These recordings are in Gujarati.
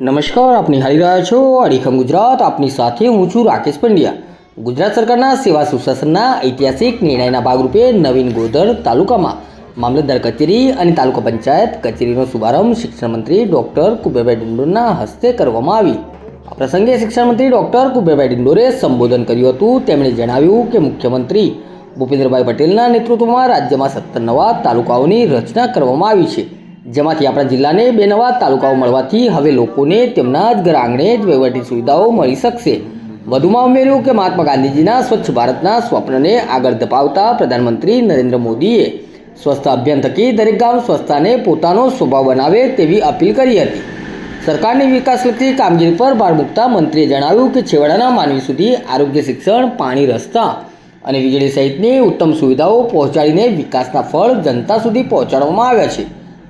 નમસ્કાર, આપની હારી રહ્યા છો અડીખમ ગુજરાત. આપની સાથે હું છું રાકેશ પંડ્યા. ગુજરાત સરકારના સેવા સુશાસનના ઐતિહાસિક નિર્ણયના ભાગરૂપે નવીન ગોધર તાલુકામાં મામલતદાર કચેરી અને તાલુકા પંચાયત કચેરીનો શુભારંભ શિક્ષણ મંત્રી ડૉક્ટર કુબેરભાઈ ડિંડોરના હસ્તે કરવામાં આવી. આ પ્રસંગે શિક્ષણ મંત્રી ડૉક્ટર કુબેરભાઈ ડિંડોરે સંબોધન કર્યું હતું. તેમણે જણાવ્યું કે મુખ્યમંત્રી ભૂપેન્દ્રભાઈ પટેલના નેતૃત્વમાં રાજ્યમાં સત્તર નવા તાલુકાઓની રચના કરવામાં આવી છે. જેમાંથી આપણા જિલ્લાને બે નવા તાલુકાઓ મળવાથી હવે લોકોને તેમના જ ઘર આંગણે જ વહીવટી સુવિધાઓ મળી શકશે. વધુમાં ઉમેર્યું કે મહાત્મા ગાંધીજીના સ્વચ્છ ભારતના સ્વપ્નને આગળ ધપાવતા પ્રધાનમંત્રી નરેન્દ્ર મોદીએ સ્વચ્છતા અભિયાન થકી દરેક ગામ સ્વચ્છતાને પોતાનો સ્વભાવ બનાવે તેવી અપીલ કરી હતી. સરકારની વિકાસલક્ષી કામગીરી પર ભાર મૂકતા મંત્રીએ જણાવ્યું કે છેવાડાના માનવી સુધી આરોગ્ય શિક્ષણ, પાણી રસ્તા અને વીજળી સહિતની ઉત્તમ સુવિધાઓ પહોંચાડીને વિકાસના ફળ જનતા સુધી પહોંચાડવામાં આવ્યા છે.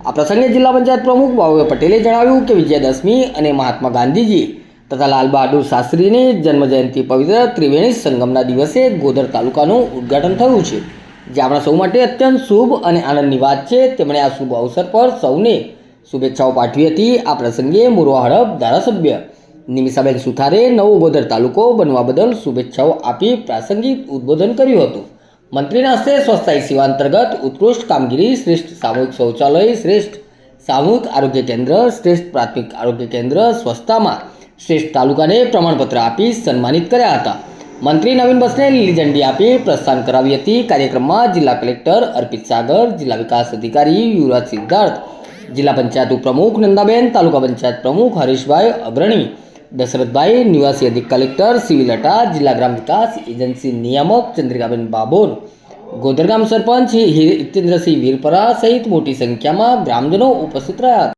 આ પ્રસંગે જિલ્લા પંચાયત પ્રમુખ બાબુભાઈ પટેલે જણાવ્યું કે વિજયાદશમી અને મહાત્મા ગાંધીજી તથા લાલ બહાદુર શાસ્ત્રીની જન્મજયંતિ પવિત્ર ત્રિવેણી સંગમના દિવસે ગોધર તાલુકાનું ઉદ્ઘાટન થયું છે. જે આપણા સૌ માટે અત્યંત શુભ અને આનંદની વાત છે. તેમણે આ શુભ અવસર પર સૌને શુભેચ્છાઓ પાઠવી હતી. આ પ્રસંગે મોરવા હડપ ધારાસભ્ય નિમિષાબેન સુથારે નવો ગોધર તાલુકો બનવા બદલ શુભેચ્છાઓ આપી પ્રાસંગિક ઉદ્બોધન કર્યું હતું. મંત્રીના હસ્તે સ્વસ્થાયી સેવા અંતર્ગત ઉત્કૃષ્ટ કામગીરી શ્રેષ્ઠ સામૂહિક શૌચાલય, શ્રેષ્ઠ સામૂહિક આરોગ્ય કેન્દ્ર, શ્રેષ્ઠ પ્રાથમિક આરોગ્ય કેન્દ્ર સ્વચ્છતામાં શ્રેષ્ઠ તાલુકાને પ્રમાણપત્ર આપી સન્માનિત કર્યા હતા. મંત્રી નવીન બસને લીલી ઝંડી આપી પ્રસ્થાન કરાવી હતી. કાર્યક્રમમાં જિલ્લા કલેક્ટર અર્પિત સાગર, જિલ્લા વિકાસ અધિકારી યુવરાજ સિદ્ધાર્થ, જિલ્લા પંચાયત ઉપપ્રમુખ નંદાબેન, તાલુકા પંચાયત પ્રમુખ હરીશભાઈ અગ્રણી દશરથભાઈ નિવાસી અધિક કલેક્ટર સિવિલ અટા જિલ્લા ગ્રામ વિકાસ એજન્સી નિયામક ચંદ્રિકાબેન બાબોર ગોધરગામ સરપંચ હિતેન્દ્રસિંહ વીરપરા સહિત મોટી સંખ્યામાં ગ્રામજનો ઉપસ્થિત રહ્યા હતા.